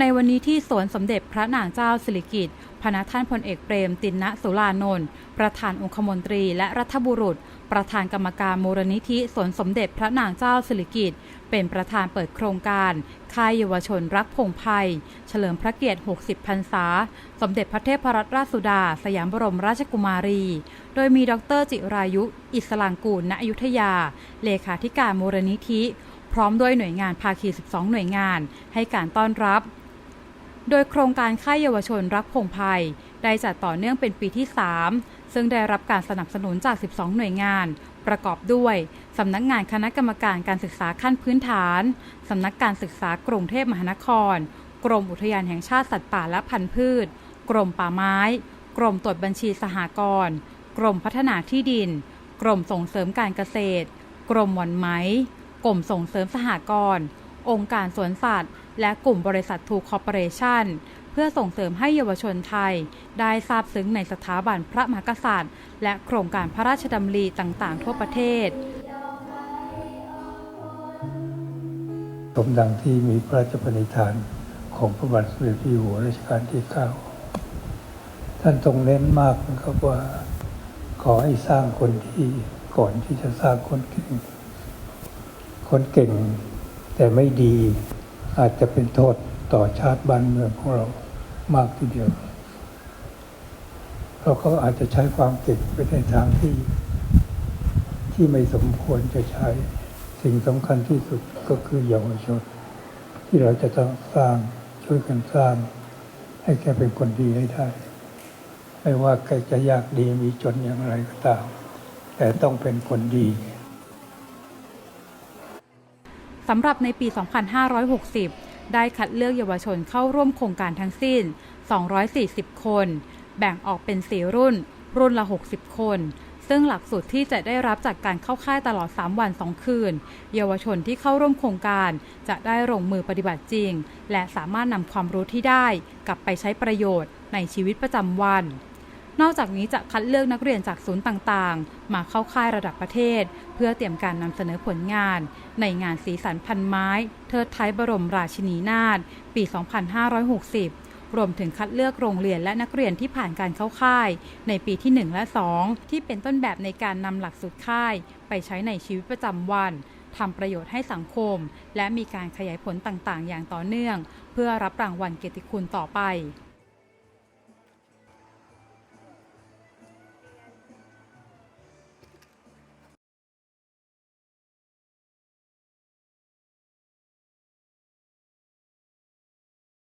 ในวันนี้ที่สวนสมเด็จพระนางเจ้าสิริกิติ์พระท่านพลเอกเปรมตินนะสุรานนท์ประธานองคมนตรีและรัฐบุรุษ ประธานกรรมการมูลนิธิสวนสมเด็จพระนางเจ้าสิริกิติ์เป็นประธานเปิดโครงการ ค่ายเยาวชนรักพงไพยเฉลิมพระเกียรติ 60 พรรษา สมเด็จพระเทพรัตนราชสุดา สยามบรมราชกุมารี โดยมีดรจิรายุ อิสลางกูล ณอยุธยา เลขาธิการมูลนิธิ พร้อมด้วยหน่วยงานภาคี 12 หน่วยงาน ให้การต้อนรับ โดยโครงการค่ายเยาวชนรักพงไพยได้จัดต่อเนื่องเป็นปีที่ 3 ซึ่งได้รับการสนับสนุนจาก 12 หน่วยงาน ประกอบด้วยสำนักงานคณะกรรมการการศึกษาขั้นพื้นฐานสำนักการศึกษากรุงเทพมหานคร กรมอุทยานแห่งชาติสัตว์ป่าและพันธุ์พืช กรมป่าไม้ กรมตรวจบัญชีสหกรณ์กรมพัฒนาที่ดิน กรมส่งเสริมการเกษตร กรมหมอนไหมกรมส่งเสริมสหกรณ์องค์การสวนสัตว์ และกลุ่มบริษัททูคอร์ปอเรชั่นเพื่อส่งเสริมให้เยาวชนไทย ได้ทราบซึ้งในสถาบันพระมหากษัตริย์ และโครงการพระราชดำริต่างๆ ทั่วประเทศสมดังที่มีพระราชปณิธานของพระบาทสมเด็จพระอยู่หัวรัชกาลที่ 9 ท่านทรงเน้นมากนะครับว่า ขอให้สร้างคนที่ก่อนที่จะสร้างคนเก่ง คนเก่งแต่ไม่ดี อาจจะเป็นโทษต่อชาติบ้านเมืองของเรามากทีเดียวเพราะเขาอาจจะใช้ความเก่งไปในทางที่ที่ไม่สมควรจะใช้ สิ่งสำคัญที่สุดก็คือเยาวชน ที่เราจะต้องสร้างช่วยกันสร้าง ให้แกเป็นคนดีให้ได้ ไม่ว่าแกจะยากดีมีจนอย่างไรก็ตามแต่ต้องเป็นคนดี สำหรับในปี 2560 ได้คัดเลือกเยาวชนเข้าร่วมโครงการทั้งสิ้น 240 คน แบ่งออกเป็น 4 รุ่น รุ่นละ 60 คน ซึ่งหลักสูตรที่จะได้รับจากการเข้าค่ายตลอด 3 วัน 2 คืน เยาวชนที่เข้าร่วมโครงการ จะได้ลงมือปฏิบัติจริง และสามารถนำความรู้ที่ได้ กลับไปใช้ประโยชน์ในชีวิตประจำวัน นอกจากนี้จะคัดเลือกนักเรียนจากศูนย์ต่างๆ มาเข้าค่ายระดับประเทศ เพื่อเตรียมการนำเสนอผลงาน ในงานสีสันพันไม้ เทิดไทยบรมราชินีนาถปี 2560รวมถึงคัดเลือกโรงเรียนและนักเรียนที่ผ่านการเข้าค่าย ในปีที่ 1 และ 2 ที่เป็นต้นแบบในการนำหลักสูตรค่าย ไปใช้ในชีวิตประจำวันทำประโยชน์ให้สังคม และมีการขยายผลต่างๆ อย่างต่อเนื่อง เพื่อรับรางวัลเกียรติคุณต่อไป